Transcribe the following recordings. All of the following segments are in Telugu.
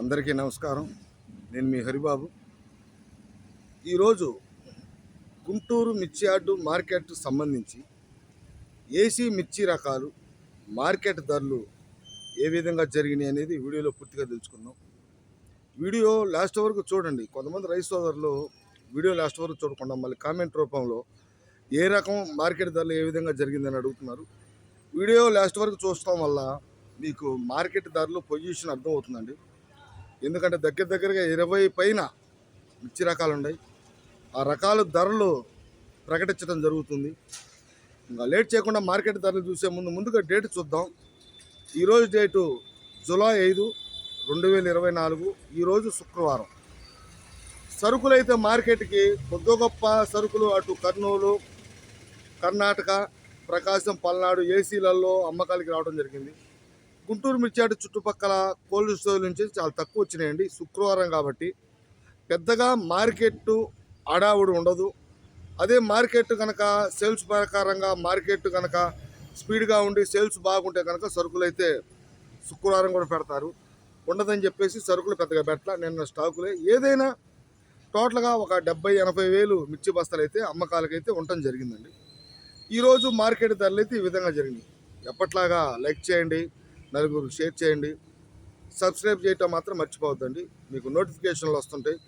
అందరికీ నమస్కారం. నేను మీ హరిబాబు. ఈరోజు గుంటూరు మిర్చి యార్డు మార్కెట్ సంబంధించి ఏసీ మిర్చి రకాలు మార్కెట్ ధరలు ఏ విధంగా జరిగినాయి అనేది వీడియోలో పూర్తిగా తెలుసుకుందాం. వీడియో లాస్ట్ వరకు చూడండి. కొంతమంది రైస్ సోదరులు వీడియో లాస్ట్ వరకు చూడకుండా మళ్ళీ కామెంట్ రూపంలో ఏ రకం మార్కెట్ ధరలు ఏ విధంగా జరిగిందని అడుగుతున్నారు. వీడియో లాస్ట్ వరకు చూసుకోవడం వల్ల మీకు మార్కెట్ ధరలు పొజిషన్ అర్థమవుతుందండి. ఎందుకంటే దగ్గర దగ్గరగా ఇరవై పైన మిర్చి రకాలు ఉన్నాయి. ఆ రకాల ధరలు ప్రకటించడం జరుగుతుంది. ఇంకా లేట్ చేయకుండా మార్కెట్ ధరలు చూసే ముందు ముందుగా డేట్ చూద్దాం. ఈరోజు డేటు జూలై ఐదు రెండు వేల ఇరవై నాలుగు ఈరోజు శుక్రవారం. సరుకులైతే మార్కెట్కి కొద్ది గొప్ప సరుకులు అటు కర్నూలు కర్ణాటక ప్రకాశం పల్నాడు ఏసీలలో అమ్మకాలకి రావడం జరిగింది. గుంటూరు మిర్చాటు చుట్టుపక్కల కోల్డ్ స్టోర్ నుంచి చాలా తక్కువ వచ్చినాయండి. శుక్రవారం కాబట్టి పెద్దగా మార్కెట్ అడావుడు ఉండదు. అదే మార్కెట్ కనుక సేల్స్ ప్రకారంగా మార్కెట్ కనుక స్పీడ్గా ఉండి సేల్స్ బాగుంటే కనుక సరుకులు అయితే శుక్రవారం కూడా పెడతారు. ఉండదని చెప్పేసి సరుకులు పెద్దగా పెట్టాల. నిన్న స్టాకులే. ఏదైనా టోటల్గా ఒక డెబ్బై ఎనభై వేలు మిర్చి బస్తాలు అయితే అమ్మకాలకైతే ఉండటం జరిగిందండి. ఈరోజు మార్కెట్ ధరలు అయితే ఈ విధంగా జరిగినాయి ఎప్పట్లాగా లైక్ చేయండి. నలుగురు షేర్ చేయండి. సబ్స్క్రైబ్ చేయటం మాత్రం మర్చిపోవద్దండి. మీకు నోటిఫికేషన్లు వస్తుంటాయి.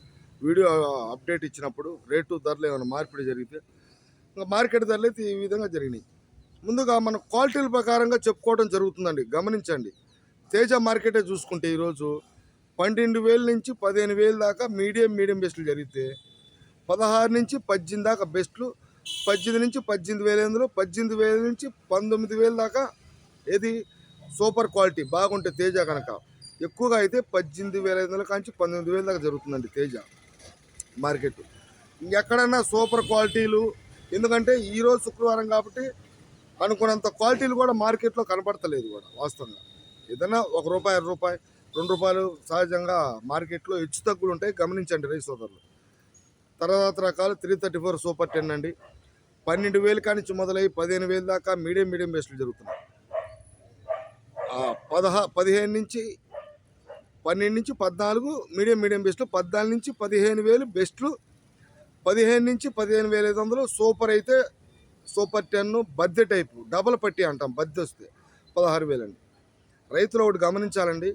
వీడియో అప్డేట్ ఇచ్చినప్పుడు రేటు ధరలు ఏమైనా మార్పిడి జరిగితే ఇంకా మార్కెట్ ధరలు అయితే ఈ విధంగా జరిగినాయి. ముందుగా మన క్వాలిటీల ప్రకారంగా చెప్పుకోవడం జరుగుతుందండి. గమనించండి. తేజ మార్కెటే చూసుకుంటే ఈరోజు పన్నెండు వేల నుంచి పదిహేను వేల దాకా మీడియం మీడియం బెస్ట్లు జరిగితే పదహారు నుంచి పద్దెనిమిది దాకా బెస్ట్లు పద్దెనిమిది నుంచి పద్దెనిమిది వేల ఎందులో పద్దెనిమిది వేల నుంచి పంతొమ్మిది వేల దాకా ఏది సూపర్ క్వాలిటీ బాగుంటే తేజ కనుక ఎక్కువగా అయితే పద్దెనిమిది వేల ఐదు వందల కాంచి పంతొమ్మిది వేల దాకా జరుగుతుందండి తేజ మార్కెట్. ఇంకెక్కడన్నా సూపర్ క్వాలిటీలు ఎందుకంటే ఈరోజు శుక్రవారం కాబట్టి అనుకున్నంత క్వాలిటీలు కూడా మార్కెట్లో కనపడతలేదు కూడా వాస్తవంగా. ఏదైనా ఒక రూపాయి రూపాయి రెండు రూపాయలు సహజంగా మార్కెట్లో హెచ్చు తగ్గులు ఉంటాయి గమనించండి రైతు సోదరులు. తర్వాత రకాలు three thirty four super ten అండి. పన్నెండు వేలు కానించి మొదలై పదిహేను వేలు దాకా మీడియం మీడియం బెస్ట్లు జరుగుతున్నాయి. పదహా పదిహేను నుంచి పన్నెండు నుంచి పద్నాలుగు మీడియం మీడియం బెస్ట్లు పద్నాలుగు నుంచి పదిహేను వేలు బెస్ట్లు. పదిహేను నుంచి పదిహేను వేల ఐదు వందలు సూపర్ అయితే సూపర్ టెన్ బద్దె టైపు డబల్ పట్టి అంటాం బద్దె వస్తే పదహారు వేలండి. రైతులు ఒకటి గమనించాలండి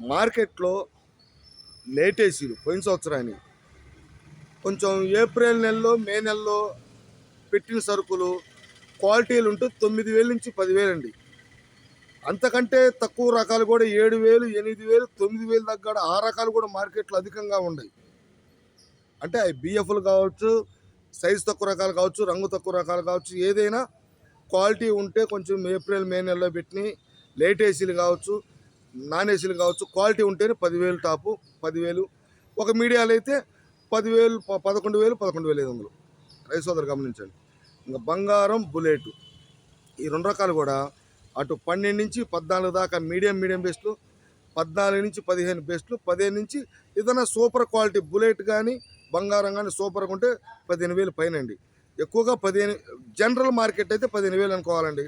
మార్కెట్లో లేటేసీలు పోయిన సంవత్సరానికి కొంచెం ఏప్రిల్ నెలలో మే నెలలో పెట్టిన సరుకులు క్వాలిటీలు ఉంటే తొమ్మిది వేల నుంచి పదివేలండి. అంతకంటే తక్కువ రకాలు కూడా ఏడు వేలు ఎనిమిది వేలు తొమ్మిది వేలు దగ్గర ఆ రకాలు కూడా మార్కెట్లో అధికంగా ఉన్నాయి అంటే అవి బిఎఫ్లు కావచ్చు సైజు తక్కువ రకాలు కావచ్చు రంగు తక్కువ రకాలు కావచ్చు ఏదైనా క్వాలిటీ ఉంటే కొంచెం ఏప్రిల్ మే నెలలో పెట్టిన లేట్ ఏసీలు కావచ్చు నాన్ ఏసీలు కావచ్చు క్వాలిటీ ఉంటేనే పదివేలు టాపు పదివేలు. ఒక మీడియాలో అయితే పదివేలు ప- పదకొండు వేలు పదకొండు వేల ఐదు వందలు. రైతు సోదరు గమనించండి. ఇంకా బంగారం బుల్లెట్ ఈ రెండు రకాలు కూడా అటు పన్నెండు నుంచి పద్నాలుగు దాకా మీడియం మీడియం బేస్లు పద్నాలుగు నుంచి పదిహేను బేస్లు పదిహేను నుంచి ఏదైనా సూపర్ క్వాలిటీ బుల్లెట్ కానీ బంగారం కానీ సూపర్గా ఉంటే పదిహేను వేలు పైన అండి ఎక్కువగా పదిహేను జనరల్ మార్కెట్ అయితే పదిహేను వేలు అనుకోవాలండి.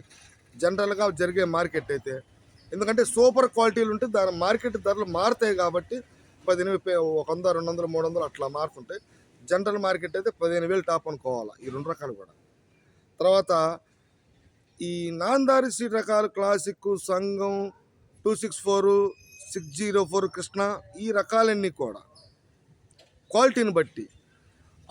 జనరల్గా జరిగే మార్కెట్ అయితే. ఎందుకంటే సూపర్ క్వాలిటీలు ఉంటే దాని మార్కెట్ ధరలు మారుతాయి కాబట్టి పదిహేను ఒక వంద రెండు వందలు మూడు వందలు అట్లా మారుతుంటాయి జనరల్ మార్కెట్ అయితే పదిహేను వేలు టాప్ అనుకోవాలి ఈ రెండు రకాలు కూడా. తర్వాత ఈ నాందారి సీట్ రకాలు క్లాసిక్ సంఘం two six four six zero four Krishna ఈ రకాలన్నీ కూడా. క్వాలిటీని బట్టి.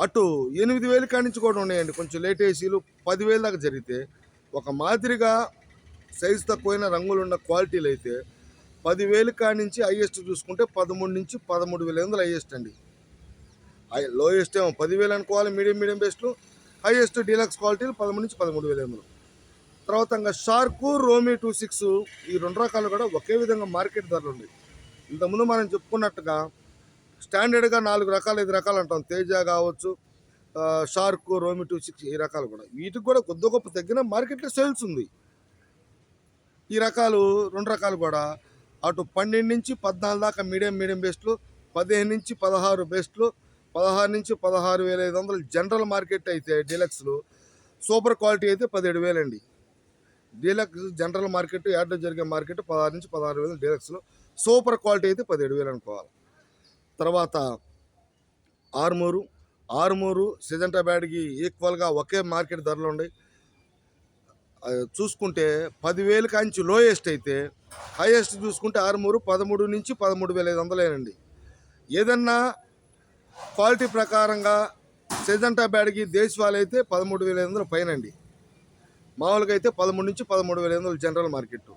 అటు ఎనిమిది వేలు కానించి కూడా ఉన్నాయండి. కొంచెం లేట్ ఏసీలు. పదివేల దాకా జరిగితే ఒక మాదిరిగా సైజ్ తక్కువైన రంగులు ఉన్న క్వాలిటీలు అయితే పదివేలు కానించి హైయెస్ట్ చూసుకుంటే పదమూడు నుంచి పదమూడు వేల వందలు హైయెస్ట్ అండి. లోయెస్ట్ ఏమో పదివేలు అనుకోవాలి. మీడియం మీడియం బెస్ట్లు హైయెస్ట్ డీలక్స్ క్వాలిటీలు పదమూడు నుంచి పదమూడు వేల వందలు. తర్వాత ఇంకా షార్కు రోమీ టూ సిక్స్ ఈ రెండు రకాలు కూడా ఒకే విధంగా మార్కెట్ ధరలు ఉన్నాయి. ఇంతకుముందు మనం చెప్పుకున్నట్టుగా స్టాండర్డ్గా నాలుగు రకాలు ఐదు రకాలు అంటాం. తేజ కావచ్చు షార్క్ రోమి టూ సిక్స్ ఈ రకాలు కూడా. వీటికి కూడా కొద్ది గొప్ప తగ్గిన మార్కెట్లో సేల్స్ ఉంది. ఈ రకాలు రెండు రకాలు కూడా. అటు పన్నెండు నుంచి పద్నాలుగు దాకా మీడియం మీడియం బెస్ట్లు పదిహేను నుంచి పదహారు బెస్ట్లు పదహారు నుంచి పదహారు వేల ఐదు వందలు జనరల్ మార్కెట్ అయితే డీలక్స్లు సూపర్ క్వాలిటీ అయితే పదిహేడు వేలండి. డీలక్స్ జనరల్ మార్కెట్ యాడ్లో జరిగే మార్కెట్ పదహారు నుంచి పదహారు వేలు డీలక్స్లో. సూపర్ క్వాలిటీ అయితే పదిహేడు వేలు అనుకోవాలి. తర్వాత ఆర్మూరు ఆర్మూరు సిజంటా బ్యాడ్కి ఈక్వల్గా ఒకే మార్కెట్ ధరలు ఉన్నాయి. చూసుకుంటే పదివేలు కాంచి లోయెస్ట్ అయితే హైయెస్ట్ చూసుకుంటే ఆరుమూరు పదమూడు నుంచి పదమూడు వేల ఐదు వందలేనండి. ఏదన్నా క్వాలిటీ ప్రకారంగా సెజంటా బ్యాడ్కి దేశవాళ్ళు అయితే పదమూడు వేల ఐదు వందల పైన అండి మామూలుగా అయితే పదమూడు నుంచి పదమూడు వేల ఐదు వందలు జనరల్ మార్కెట్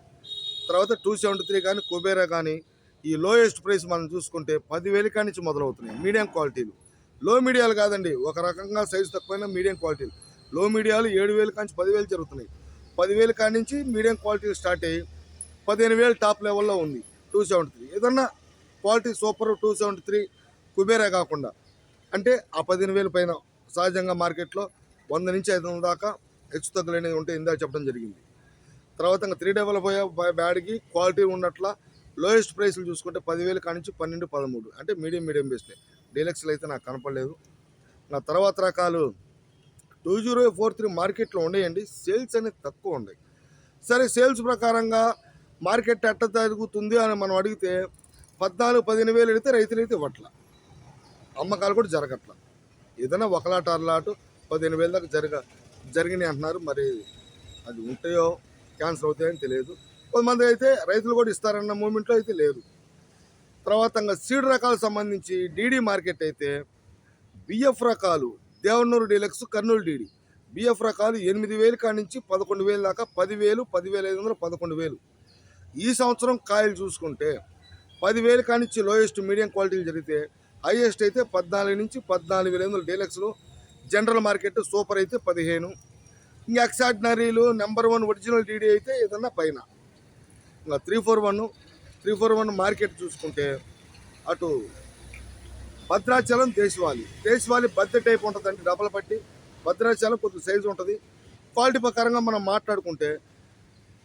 తర్వాత టూ సెవెంటీ త్రీ కానీ కుబేరా కానీ ఈ లోయెస్ట్ ప్రైస్ మనం చూసుకుంటే పదివేలు కాడి నుంచి మొదలవుతున్నాయి మీడియం క్వాలిటీలు. లో మీడియాలు కాదండి ఒక రకంగా సైజు తక్కువైన మీడియం క్వాలిటీలు. లో మీడియాలు ఏడు వేలు కానించి పదివేలు జరుగుతున్నాయి. పదివేలు కాడి నుంచి మీడియం క్వాలిటీలు స్టార్ట్ అయ్యి పదిహేను వేలు టాప్ లెవెల్లో ఉంది టూ సెవెంటీ త్రీ. ఏదన్నా quality super two seventy three Kubera కాకుండా. అంటే ఆ పదిహేను వేలు పైన సహజంగా మార్కెట్లో వంద నుంచి ఐదు వందల దాకా హెచ్చు తగ్గులనేది ఉంటే ఇందాక చెప్పడం జరిగింది. తర్వాత ఇంకా త్రీ డబల్ ఫైవ్ బ్యాడ్కి క్వాలిటీ ఉన్నట్ల లోయెస్ట్ ప్రైస్లు చూసుకుంటే పదివేలు కానించి పన్నెండు పదమూడు. అంటే మీడియం మీడియం బెస్టే డీలక్స్లు అయితే నాకు కనపడలేదు. నా తర్వాత రకాలు టూ జీరో ఫోర్ త్రీ మార్కెట్లో ఉండేయండి సేల్స్ అనేది తక్కువ ఉన్నాయి. సరే సేల్స్ ప్రకారంగా మార్కెట్ ఎట్ట తగ్గుతుంది అని మనం అడిగితే పద్నాలుగు పదిహేను వేలు అడిగితే రైతులు అయితే ఇవ్వట్ల. అమ్మకాలు కూడా జరగట్ల. ఏదైనా ఒకలాట అరలాటు పదిహేను వేల దాకా జరగ జరిగినాయి అంటున్నారు. మరి అది ఉంటాయో క్యాన్సర్ అవుతాయని తెలియదు. కొంతమంది అయితే రైతులు కూడా ఇస్తారన్న మూమెంట్లో అయితే లేరు. తర్వాత ఇంకా సీడ్ రకాలకు సంబంధించి డీడీ మార్కెట్ అయితే బిఎఫ్ రకాలు Devanur deluxe Kurnool D D. B F రకాలు ఎనిమిది వేలు కాడి నుంచి పదకొండు వేలు దాకా పదివేలు పదివేల ఐదు వందలు పదకొండు వేలు. ఈ సంవత్సరం కాయలు చూసుకుంటే పదివేలు కాడి నుంచి లోయెస్ట్ మీడియం క్వాలిటీలు జరిగితే హైయెస్ట్ అయితే పద్నాలుగు నుంచి పద్నాలుగు వేల ఐదు వందలు డీలక్స్లో జనరల్ మార్కెట్ సూపర్ అయితే పదిహేను. ఇంకా ఎక్సార్డినరీలు number one original D D అయితే ఏదన్నా పైన. ఇంకా three four one three four one market చూసుకుంటే అటు భద్రాచలం దేశవాలి దేశవాలి బద్దె టైప్ ఉంటుందండి డబల్ పట్టి. భద్రాచలం కొద్ది సైజు ఉంటుంది. క్వాలిటీ ప్రకారంగా మనం మాట్లాడుకుంటే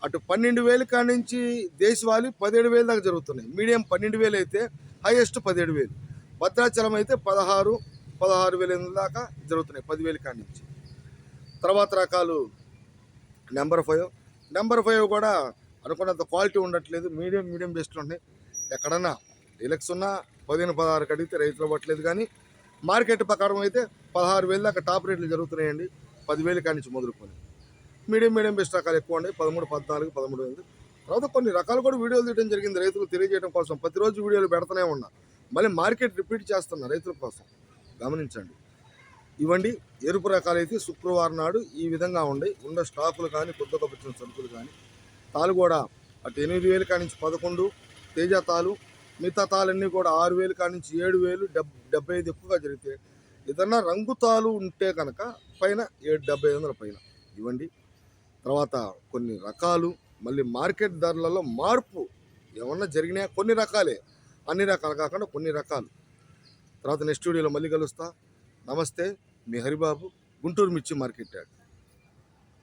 అటు పన్నెండు వేలు కాడి నుంచి దేశవాలి పదిహేడు వేలు దాకా జరుగుతున్నాయి. మీడియం పన్నెండు వేలు అయితే హైయెస్ట్ పదిహేడు వేలు. భద్రాచలం అయితే పదహారు పదహారు వేల ఎనిమిది దాకా జరుగుతున్నాయి. పదివేలు కాడి నుంచి. తర్వాత రకాలు నెంబర్ ఫైవ్. నెంబర్ ఫైవ్ కూడా అనుకున్నంత క్వాలిటీ ఉండట్లేదు. మీడియం మీడియం బెస్ట్ ఉన్నాయి. ఎక్కడన్నా డీలక్స్ ఉన్నా పదిహేను పదహారు కడిగితే రైతులు పట్టలేదు కానీ మార్కెట్ ప్రకారం అయితే పదహారు వేలు దాకా టాప్ రేట్లు జరుగుతున్నాయండి. పదివేలు కాడి నుంచి మొదలుకొని. మీడియం మీడియం బెస్ట్ రకాలు ఎక్కువ ఉన్నాయి. పదమూడు పద్నాలుగు పదమూడు వేలు తర్వాత కొన్ని రకాలు కూడా వీడియోలు తీయడం జరిగింది. రైతులకు తెలియజేయడం కోసం ప్రతిరోజు వీడియోలు పెడుతూనే ఉన్నా. మళ్ళీ మార్కెట్ రిపీట్ చేస్తున్నా రైతుల కోసం. గమనించండి. ఇవ్వండి ఎరుపు రకాలు అయితే శుక్రవారం నాడు ఈ విధంగా ఉండే ఉన్న స్టాకులు కానీ కొత్తగా వచ్చిన సరుకులు కానీ తాలు కూడా అటు ఎనిమిది వేలు కాడి నుంచి పదకొండు తేజ తాలు మిగతా తాలన్నీ కూడా ఆరు వేలు కాడి నుంచి ఏడు వేలు డెబ్ డెబ్బై ఐదు ఎక్కువగా జరిగితే ఏదన్నా రంగు తాలు ఉంటే కనుక పైన ఏడు డెబ్బై ఐదు వందల పైన ఇవ్వండి. తర్వాత కొన్ని రకాలు మళ్ళీ మార్కెట్ ధరలలో మార్పు ఏమన్నా జరిగినాయా కొన్ని రకాలే అన్ని రకాలు కాకుండా కొన్ని రకాలు. తర్వాత నెక్స్ట్ స్టూడియోలో మళ్ళీ కలుస్తా. నమస్తే మీ హరిబాబు గుంటూరు మిర్చి మార్కెట్ యార్డ్